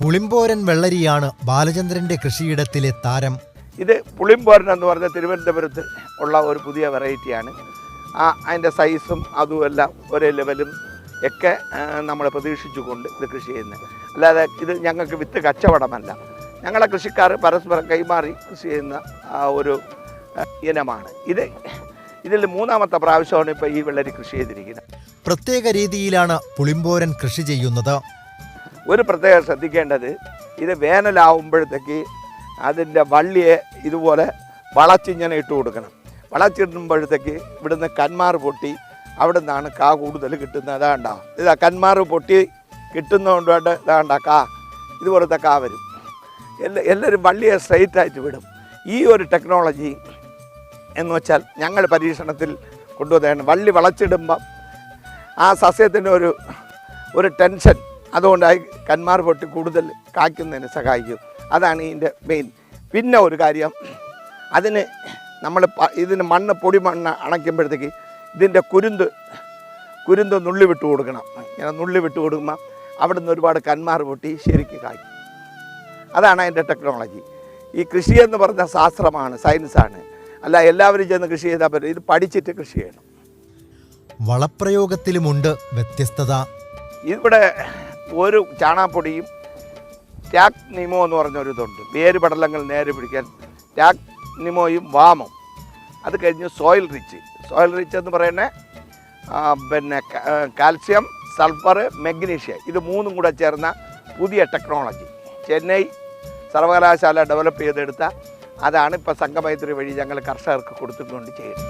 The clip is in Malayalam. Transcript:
പുളിമ്പോരൻ വെള്ളരിയാണ് ബാലചന്ദ്രന്റെ കൃഷിയിടത്തിലെ താരം. ഇത് പുളിമ്പോരൻ എന്ന് പറഞ്ഞ തിരുവനന്തപുരത്ത് ഉള്ള ഒരു പുതിയ വെറൈറ്റിയാണ്. ആ അതിന്റെ സൈസും അതും എല്ലാം ഒരേ ലെവലും ഒക്കെ നമ്മൾ പ്രതീക്ഷിച്ചുകൊണ്ട് ഇത് കൃഷി ചെയ്യുന്നത്. അല്ലാതെ ഇത് ഞങ്ങൾക്ക് വിത്ത് കച്ചവടമല്ല. ഞങ്ങളെ കൃഷിക്കാർ പരസ്പരം കൈമാറി കൃഷി ചെയ്യുന്ന ഒരു ഇനമാണ്. ഇത് ഇതിൽ മൂന്നാമത്തെ പ്രാവശ്യമാണ് ഇപ്പോൾ ഈ വെള്ളരി കൃഷി ചെയ്തിരിക്കുന്നത്. പ്രത്യേക രീതിയിലാണ് പുളിമ്പോരൻ കൃഷി ചെയ്യുന്നത്. ഒരു പ്രത്യേകം ശ്രദ്ധിക്കേണ്ടത് ഇത് വേനലാവുമ്പോഴത്തേക്ക് അതിന്റെ വള്ളിയെ ഇതുപോലെ വളച്ചിങ്ങനെ ഇട്ട് കൊടുക്കണം. വളച്ചിടുമ്പോഴത്തേക്ക് ഇവിടുന്ന് കന്മാർ പൊട്ടി അവിടെ നിന്നാണ് കാ കൂടുതൽ കിട്ടുന്നത്. അതാണ്ടാ ഇതാ കന്മാർ പൊട്ടി കിട്ടുന്നതുകൊണ്ട് ഇതാണ്ട കാ. ഇതുപോലത്തെ കാ വരും. എല്ലാ എല്ലാവരും വള്ളിയെ സ്ട്രൈറ്റ് ആയിട്ട് വിടും. ഈ ഒരു ടെക്നോളജി എന്ന് വെച്ചാൽ ഞങ്ങൾ പരീക്ഷണത്തിൽ കൊണ്ടുവന്നതാണ്. വള്ളി വളച്ചിടുമ്പം ആ സസ്യത്തിന്റെ ഒരു ഒരു ടെൻഷൻ അതുകൊണ്ടായി കന്മാർ പൊട്ടി കൂടുതൽ കായ്ക്കുന്നതിന് സഹായിക്കും. അതാണ് ഇതിന്റെ മെയിൻ പിന്നെ ഒരു കാര്യം അതിന് നമ്മൾ ഇതിന് മണ്ണ് പൊടി മണ്ണ് അണയ്ക്കുമ്പോഴത്തേക്ക് ഇതിന്റെ കുരുന്ത് കുരുന്ത് നുള്ളി വിട്ട് കൊടുക്കണം. ഇങ്ങനെ നുള്ളി വിട്ട് കൊടുക്കുമ്പോൾ അവിടെ നിന്ന് ഒരുപാട് കന്മാർ പൊട്ടി ശരിക്ക് കായ്ക്കും. അതാണ് അതിന്റെ ടെക്നോളജി ഈ കൃഷി എന്ന് പറഞ്ഞ ശാസ്ത്രമാണ് സയൻസാണ് അല്ല എല്ലാവരും ചെന്ന് കൃഷി ചെയ്താൽ പറ്റും ഇത് പഠിച്ചിട്ട് കൃഷി ചെയ്യണം. വളപ്രയോഗത്തിലുമുണ്ട് വ്യത്യസ്തത. ഇവിടെ ഒരു ചാണാപ്പൊടിയും ടാക് നിമോ എന്ന് പറഞ്ഞൊരു ഇതുണ്ട് വേര് പടലങ്ങൾ നേരെ പിടിക്കാൻ ടാക് നിമോയും വാമം. അത് കഴിഞ്ഞ് സോയിൽ റിച്ച്. സോയിൽ റിച്ച് എന്ന് പറയുന്നത് പിന്നെ കാൽസ്യം സൾഫർ മെഗ്നീഷ്യ. ഇത് മൂന്നും കൂടെ ചേർന്ന പുതിയ ടെക്നോളജി. ചെന്നൈ സർവകലാശാല ഡെവലപ്പ് ചെയ്തെടുത്ത അതാണ് ഇപ്പോൾ സംഘമൈത്രി വഴി ഞങ്ങൾ കർഷകർക്ക് കൊടുത്തുകൊണ്ട് ചെയ്യുന്നത്.